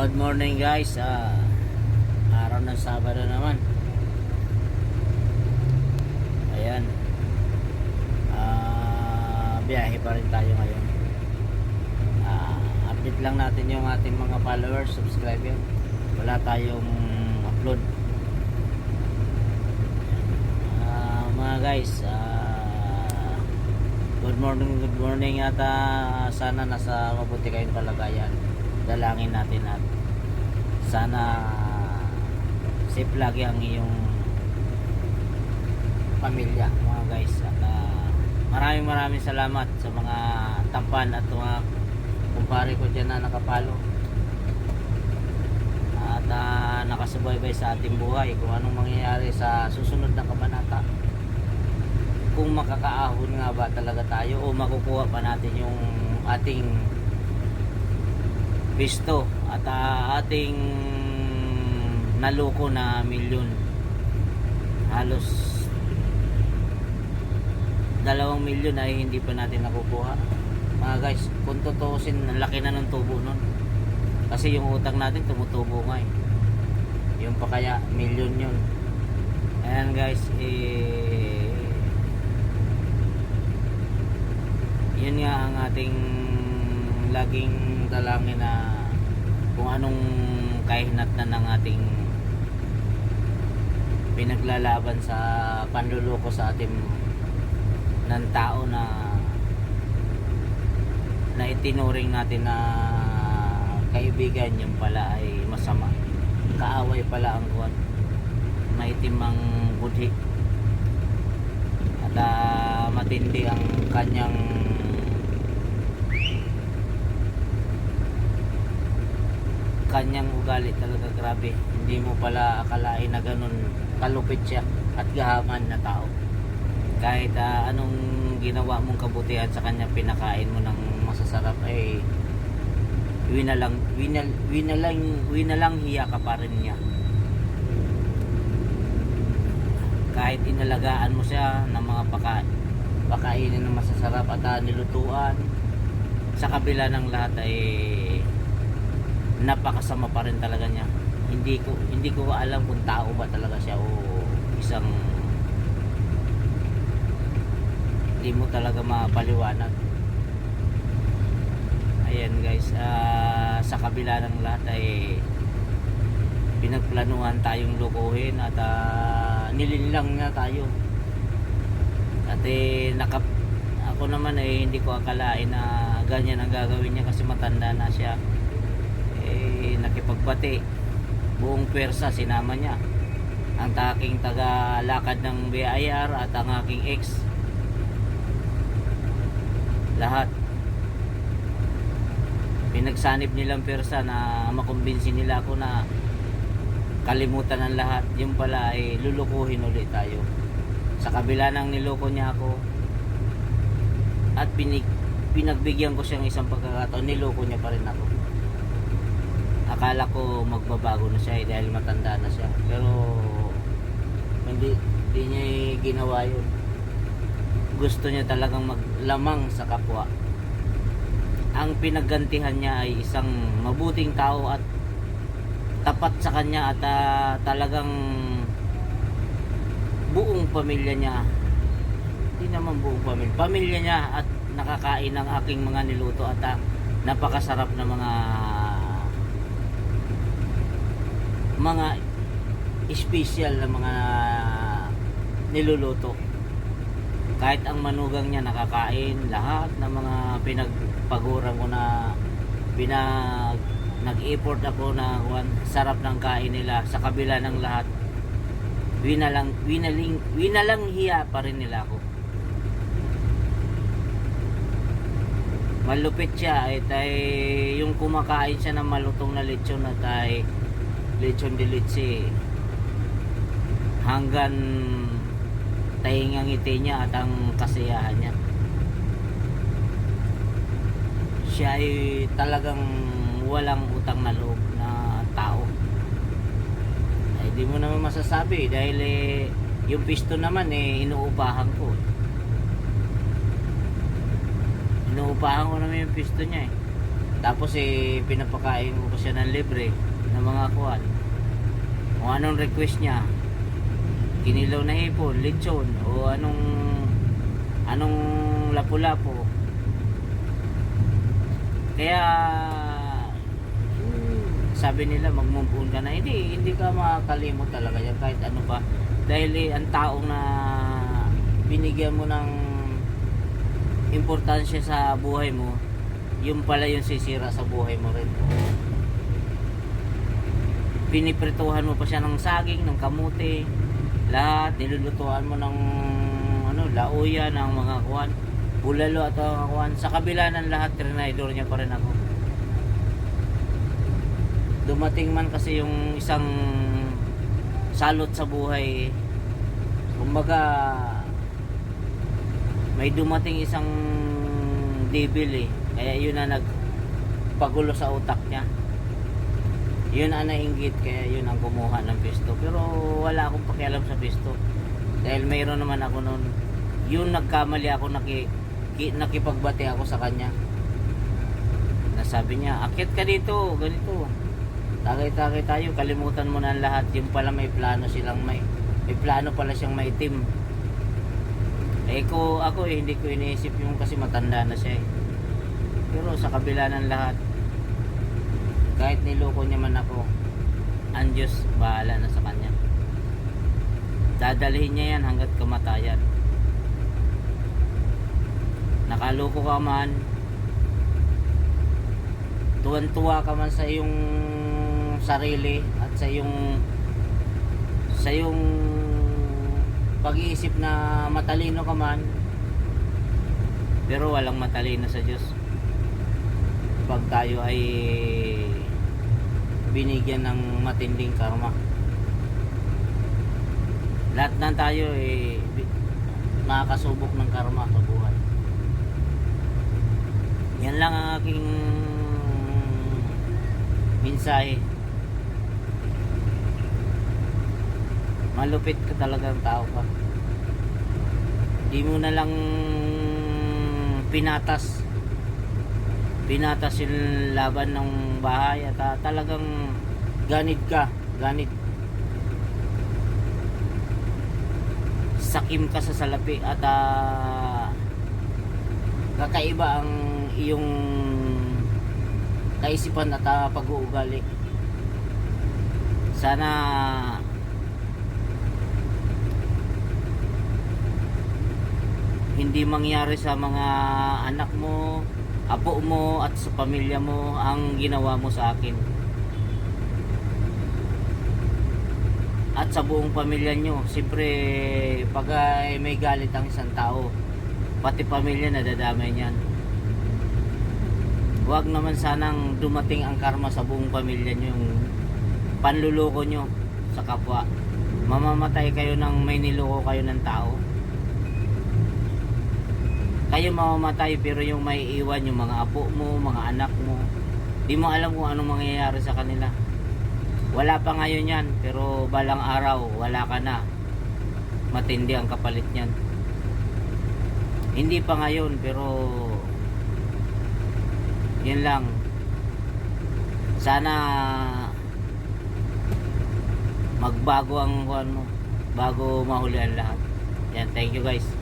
Good morning guys. Ah, araw ng Sabado naman. Ayan. Ah, biyahe pa rin tayo ngayon. Ah, update lang natin yung ating mga followers, subscriber. Wala tayong upload. Ah, mga guys, ah, good morning, good morning at ah, sana nasa mabuti kayong kalagayan. Dalangin natin at sana safe lagi ang iyong pamilya mga guys. At ah, maraming maraming salamat sa mga tampan at mga kumpare ko dyan na nakapalo. At ah, nakasubaybay sa ating buhay kung anong mangyayari sa susunod na kabanata. Kung makakaahon nga ba talaga tayo o makukuha pa natin yung ating pisto at ah, ating naloko na milyon. Halos dalawang milyon ay hindi pa natin nakukuha. Mga guys kung tutuusin ang laki na ng tubo nun. Kasi yung utang natin tumutubo nga eh. Yung pa kaya milyon yun. Ayan guys eh yun nga ang ating laging dalangin na kung anong kahinat na ng ating pinaglalaban sa panluloko sa ating ng tao na na itinuring natin na kaibigan yung pala ay masama. Kaaway pala ang kuwan maitim ang budhi. At ah, matindi ang kanyang kanyang ugali talaga grabe. Hindi mo pala akalain na ganun kalupit siya at gahaman na tao. Kahit ah, anong ginawa mong kabutihan sa kanya pinakain mo ng masasarap ay winalang winal, winalang winalang hiya ka pa rin niya. Kahit inalagaan mo siya ng mga paka, pakainin ng masasarap at ah, nilutuan sa kabila ng lahat ay napakasama pa rin talaga niya. Hindi ko hindi ko alam kung tao ba talaga siya o isang hindi mo talaga mapaliwanag. Ayan guys ah, sa kabila ng lahat ay pinagplanuhan tayong lukuhin at uh, nililang na tayo. At eh nakap ako naman eh hindi ko akalain na ganyan ang gagawin niya kasi matanda na siya eh nakipagbati buong pwersa sinama niya. Ang taking taga lakad ng BIR at ang aking ex. Lahat. Pinagsanib nilang pwersa na makumbinsi nila ako na kalimutan ang lahat. Yung pala ay lulukuhin ulit tayo. Sa kabila ng niloko niya ako at pinig, pinagbigyan ko siyang isang pagkakataon niloko niya pa rin ako akala ko magbabago na siya eh, dahil matanda na siya. Pero hindi, hindi niya ginawa yun. Gusto niya talagang maglamang sa kapwa. Ang pinaggantihan niya ay isang mabuting tao at tapat sa kanya at ah, talagang buong pamilya niya. Hindi naman buong pamilya pamilya niya at nakakain ng aking mga niluto at ah, napakasarap na mga mga special na mga niluluto. Kahit ang manugang niya nakakain lahat ng mga pinagpaguran ko na pinag nag-effort ako na kuwan, sarap ng kain nila sa kabila ng lahat winalang winaling winalang hiya pa rin nila ako. Malupit siya eh tay yung kumakain siya ng malutong na lechon na tay lechon de leche hanggang tahingang ngiti niya at ang kasiyahan niya. Siya ay talagang walang utang na loob na tao. Ay di mo naman masasabi dahil eh, yung pisto naman eh inuupahan ko. Inuupahan ko naman yung pisto niya eh. Tapos eh, pinapakain ko pa siya ng libre ng mga kuwan. Kung anong request niya, kinilaw na hipon, lechon, o anong anong lapu-lapu. Kaya sabi nila magmumpuan ka na hindi hindi ka makakalimot talaga yan kahit ano pa dahil eh, ang taong na binigyan mo ng importansya sa buhay mo yung pala yung sisira sa buhay mo rin piniprituhan mo pa siya ng saging, ng kamote lahat, nilulutuan mo ng ano, lauya ng mga kuwan bulalo at mga kuwan sa kabila ng lahat, trinidor niya pa rin ako. Dumating man kasi yung isang salot sa buhay kumbaga may dumating isang devil eh. Kaya yun na nagpagulo sa utak niya yun ang nainggit kaya yun ang kumuha ng pisto. Pero wala akong pakialam sa pisto. Dahil mayroon naman ako noon yun nagkamali ako naki, ki, nakipagbati ako sa kanya. Nasabi niya akit ka dito ganito. Tagay-tagay tayo kalimutan mo na lahat. Yung pala may plano silang may may plano pala siyang maitim eh ko ako eh hindi ko iniisip yung kasi matanda na siya eh. Pero sa kabila ng lahat kahit niloko niya man ako ang Diyos bahala na sa kanya. Dadalhin niya yan hanggat kamatayan. Nakaloko ka man tuwan-tuwa ka man sa iyong sarili at sa iyong sa iyong pag-iisip na matalino ka man pero walang matalino sa Diyos. Pag tayo ay binigyan ng matinding karma. Lahat na tayo ay makakasubok ng karma sa buhay. Yan lang ang aking mensahe. Malupit ka talagang tao ka. Di mo na lang pinatas. Pinatas yung laban ng bahay at ah, talagang ganid ka ganid sakim ka sa salapi at ah, kakaiba ang iyong kaisipan at ah, pag-uugali. Sana hindi mangyari sa mga anak mo, apo mo at sa pamilya mo ang ginawa mo sa akin. At sa buong pamilya nyo, siyempre pag ah, may galit ang isang tao, pati pamilya nadadamay niyan. Huwag naman sanang dumating ang karma sa buong pamilya nyo, yung panluloko nyo sa kapwa. Mamamatay kayo ng may niloko kayo ng tao kayo mamamatay pero yung may iwan yung mga apo mo, mga anak mo di mo alam kung anong mangyayari sa kanila. Wala pa ngayon yan pero balang araw wala ka na. Matindi ang kapalit niyan. Hindi pa ngayon pero yun lang. Sana magbago ang kuan mo bago mahuli ang lahat. Yan thank you guys